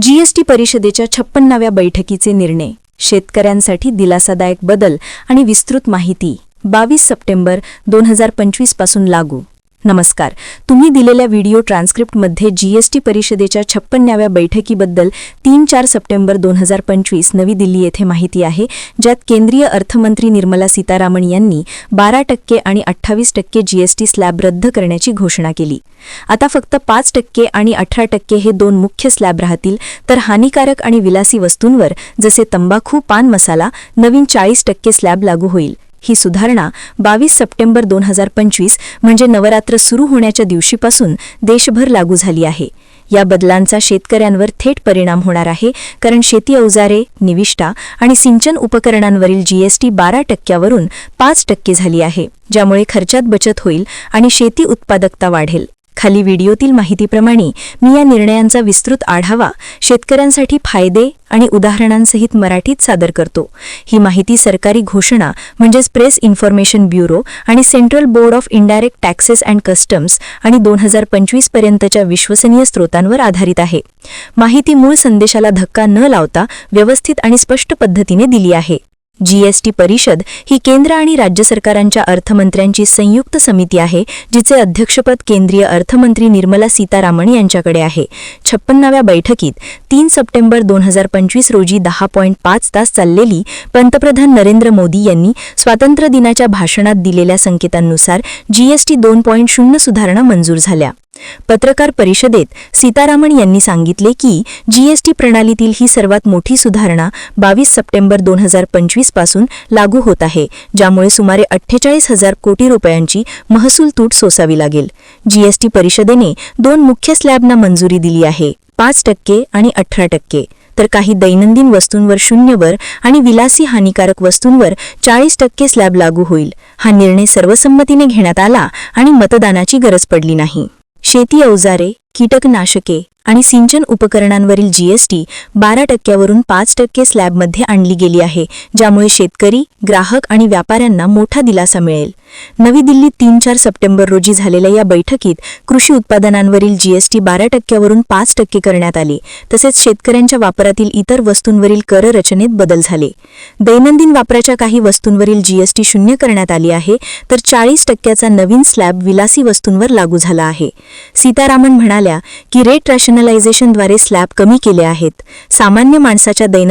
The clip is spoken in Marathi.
जीएसटी परिषदेच्या छप्पन्नाव्या बैठकीचे निर्णय. शेतकऱ्यांसाठी दिलासादायक बदल आणि विस्तृत माहिती. बावीस सप्टेंबर दोन हजार पंचवीसपासून लागू. नमस्कार. तुम्ही दिलेल्या व्हिडिओ ट्रान्स्क्रिप्टमध्ये जीएसटी परिषदेच्या छप्पन्नाव्या बैठकीबद्दल तीन चार सप्टेंबर दोन हजार पंचवीस नवी दिल्ली येथे माहिती आहे ज्यात केंद्रीय अर्थमंत्री निर्मला सीतारामन यांनी बारा टक्के आणि अठ्ठावीस टक्के जीएसटी स्लॅब रद्द करण्याची घोषणा केली. आता फक्त पाच टक्के आणि अठरा टक्के हे दोन मुख्य स्लॅब राहतील तर हानिकारक आणि विलासी वस्तूंवर जसे तंबाखू पान मसाला नवीन चाळीस टक्के स्लॅब लागू होईल. ही सुधारणा बावीस सप्टेंबर दोन हजार पंचवीस म्हणजे नवरात्र सुरू होण्याच्या दिवशीपासून देशभर लागू झाली आहे. या बदलांचा शेतकऱ्यांवर थेट परिणाम होणार आहे कारण शेती अवजारे निविष्ठा आणि सिंचन उपकरणांवरील जीएसटी बारा टक्क्यावरून पाच टक्के झाली आहे ज्यामुळे खर्चात बचत होईल आणि शेती उत्पादकता वाढेल. खाली व्हिडिओतील माहितीप्रमाणे मी या निर्णयांचा विस्तृत आढावा शेतकऱ्यांसाठी फायदे आणि उदाहरणांसहित मराठीत सादर करतो. ही माहिती सरकारी घोषणा म्हणजेच प्रेस इन्फॉर्मेशन ब्युरो आणि central board of indirect taxes and customs आणि दोन हजार पंचवीस पर्यंतच्या विश्वसनीय स्रोतांवर आधारित आहे. माहिती मूळ संदेशाला धक्का न लावता व्यवस्थित आणि स्पष्ट पद्धतीने दिली आहे. जीएसटी परिषद ही केंद्र आणि राज्य सरकारांच्या अर्थमंत्र्यांची संयुक्त समिती आहे जिचे अध्यक्षपद केंद्रीय अर्थमंत्री निर्मला सीतारामन यांच्याकडे आहे. छप्पन्नाव्या बैठकीत तीन सप्टेंबर दोन हजार पंचवीस रोजी दहा पॉईंट पाच तास चाललेली पंतप्रधान नरेंद्र मोदी यांनी स्वातंत्र्य दिनाच्या भाषणात दिलेल्या संकेतांनुसार जीएसटी दोन पॉईंट शून्य सुधारणा मंजूर झाल्या. पत्रकार परिषदेत सीतारामन यांनी सांगितले की जीएसटी प्रणालीतील ही सर्वात मोठी सुधारणा बावीस सप्टेंबर दोन हजार पंचवीसपासून लागू होत आहे ज्यामुळे सुमारे अठ्ठेचाळीस हजार कोटी रुपयांची महसूल तूट सोसावी लागेल. जीएसटी परिषदेने दोन मुख्य स्लॅबना मंजुरी दिली आहे पाच टक्के आणि अठरा टक्के. तर काही दैनंदिन वस्तूंवर शून्यवर आणि विलासी हानिकारक वस्तूंवर चाळीस टक्के स्लॅब लागू होईल. हा निर्णय सर्वसंमतीने घेण्यात आला आणि मतदानाची गरज पडली नाही. शेती अवजारे कीटकनाशके आणि सिंचन उपकरणांवरील जीएसटी बारा टक्क्यावरून पाच टक्के स्लॅबमध्ये आणली गेली आहे ज्यामुळे शेतकरी ग्राहक आणि व्यापाऱ्यांना मोठा दिलासा मिळेल. नवी दिल्लीत तीन चार सप्टेंबर रोजी झालेल्या या बैठकीत कृषी उत्पादनांवरील जीएसटी बारा टक्क्यावरून पाच टक्के करण्यात आले तसेच शेतकऱ्यांच्या वापरातील इतर वस्तूंवरील कर रचनेत बदल झाले. दैनंदिन वापराच्या काही वस्तूंवरील जीएसटी शून्य करण्यात आली आहे तर चाळीस टक्क्याचा नवीन स्लॅब विलासी वस्तूंवर लागू झाला आहे. सीतारामन म्हणाल्या की रेट रॅशनलायझेशनद्वारे स्लॅब कमी केले आहेत. सामान्य माणसाच्या दैनंदिन